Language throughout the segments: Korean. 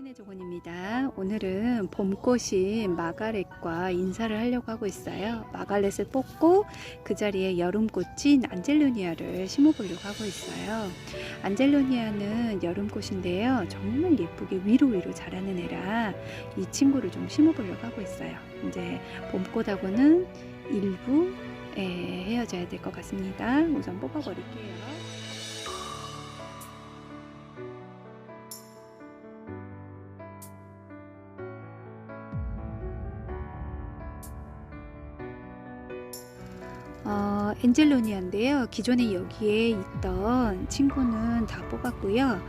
서린의 조곤입니다. 오늘은 봄꽃인 마가렛과 인사를 하려고 하고 있어요. 마가렛을 뽑고 그 자리에 여름꽃인 안젤로니아를 심어보려고 하고 있어요. 안젤로니아는 여름꽃인데요. 정말 예쁘게 위로 위로 자라는 애라 이 친구를 좀 심어보려고 하고 있어요. 이제 봄꽃하고는 일부 에, 헤어져야 될 것 같습니다. 우선 뽑아버릴게요. 어, 엔젤로니아인데요. 기존에 여기에 있던 친구는 다 뽑았고요.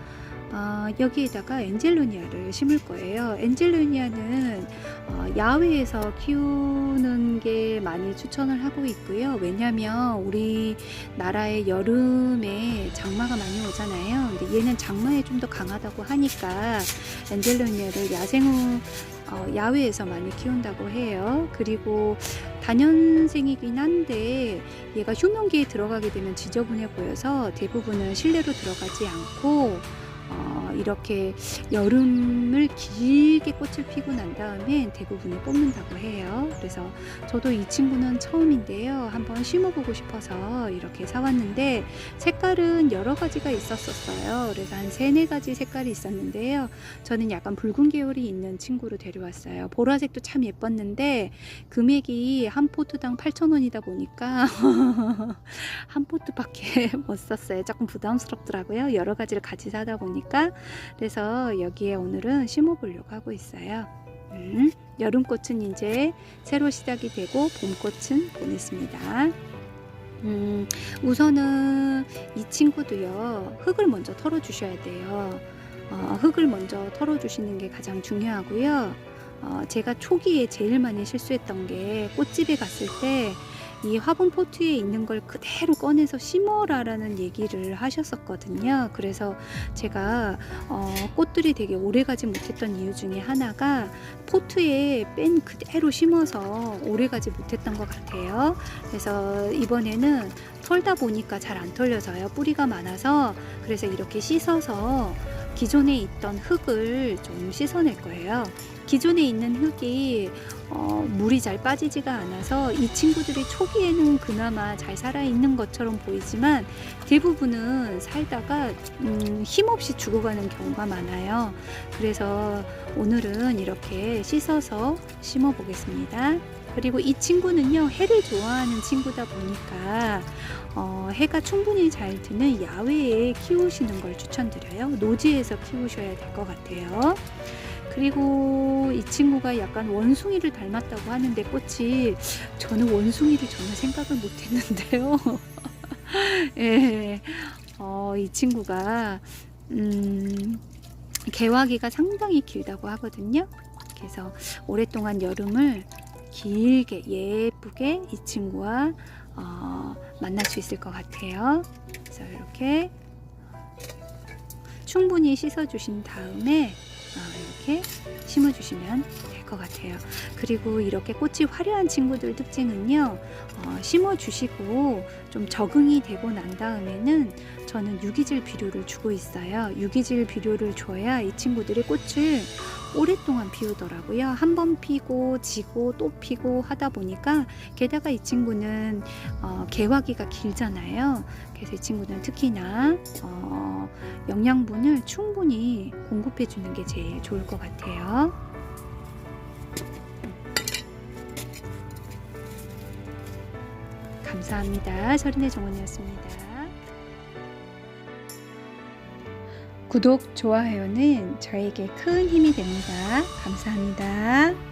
어, 여기에다가 엔젤로니아를 심을 거예요. 엔젤로니아는 어, 야외에서 키우는 게 많이 추천을 하고 있고요. 왜냐하면 우리 나라의 여름에 장마가 많이 오잖아요. 근데 얘는 장마에 좀 더 강하다고 하니까 엔젤로니아를 야생으로 어, 야외에서 많이 키운다고 해요. 그리고 단연생이긴 한데 얘가 휴면기에 들어가게 되면 지저분해 보여서 대부분은 실내로 들어가지 않고 어, 이렇게 여름을 길게 꽃을 피고 난 다음에 대부분이 뽑는다고 해요. 그래서 저도 이 친구는 처음인데요. 한번 심어보고 싶어서 이렇게 사왔는데 색깔은 여러 가지가 있었었어요. 그래서 한 세네 가지 색깔이 있었는데요. 저는 약간 붉은 계열이 있는 친구로 데려왔어요. 보라색도 참 예뻤는데 금액이 한 포트당 8,000원이다 보니까 한 포트밖에 못 썼어요. 조금 부담스럽더라고요. 여러 가지를 같이 사다 보니까 그래서 여기에 오늘은 심어보려고 하고 있어요. 음, 여름꽃은 이제 새로 시작이 되고 봄꽃은 보냈습니다. 음, 우선은 이 친구도요 흙을 먼저 털어주셔야 돼요. 어, 흙을 먼저 털어주시는 게 가장 중요하고요. 어, 제가 초기에 제일 많이 실수했던 게 꽃집에 갔을 때 이 화분 포트에 있는 걸 그대로 꺼내서 심어라라는 얘기를 하셨었거든요. 그래서 제가 어, 꽃들이 되게 오래 가지 못했던 이유 중에 하나가 포트에 뺀 그대로 심어서 오래 가지 못했던 것 같아요. 그래서 이번에는 털다 보니까 잘 안 털려서요. 뿌리가 많아서 그래서 이렇게 씻어서 기존에 있던 흙을 좀 씻어낼 거예요. 기존에 있는 흙이 어, 물이 잘 빠지지가 않아서 이 친구들이 초기에는 그나마 잘 살아있는 것처럼 보이지만 대부분은 살다가 음, 힘없이 죽어가는 경우가 많아요. 그래서 오늘은 이렇게 씻어서 심어 보겠습니다. 그리고 이 친구는요 해를 좋아하는 친구다 보니까 어, 해가 충분히 잘 드는 야외에 키우시는 걸 추천드려요. 노지에서 키우셔야 될 것 같아요. 그리고 이 친구가 약간 원숭이를 닮았다고 하는데 꽃이 저는 원숭이를 전혀 생각을 못 했는데요. 예, 어, 이 친구가 음, 개화기가 상당히 길다고 하거든요. 그래서 오랫동안 여름을 길게 예쁘게 이 친구와 어, 만날 수 있을 것 같아요. 그래서 이렇게 충분히 씻어 주신 다음에 어, 이렇게 심어주시면 될 것 같아요. 그리고 이렇게 꽃이 화려한 친구들 특징은요, 어, 심어주시고 좀 적응이 되고 난 다음에는 저는 유기질 비료를 주고 있어요. 유기질 비료를 줘야 이 친구들이 꽃을 오랫동안 피우더라고요. 한 번 피고 지고 또 피고 하다 보니까 게다가 이 친구는 어, 개화기가 길잖아요. 그래서 이 친구는 특히나 어, 영양분을 충분히 공급해 주는 게 제일 좋을 것 같아요. 감사합니다. 서린의 정원이었습니다. 구독, 좋아요는 저에게 큰 힘이 됩니다. 감사합니다.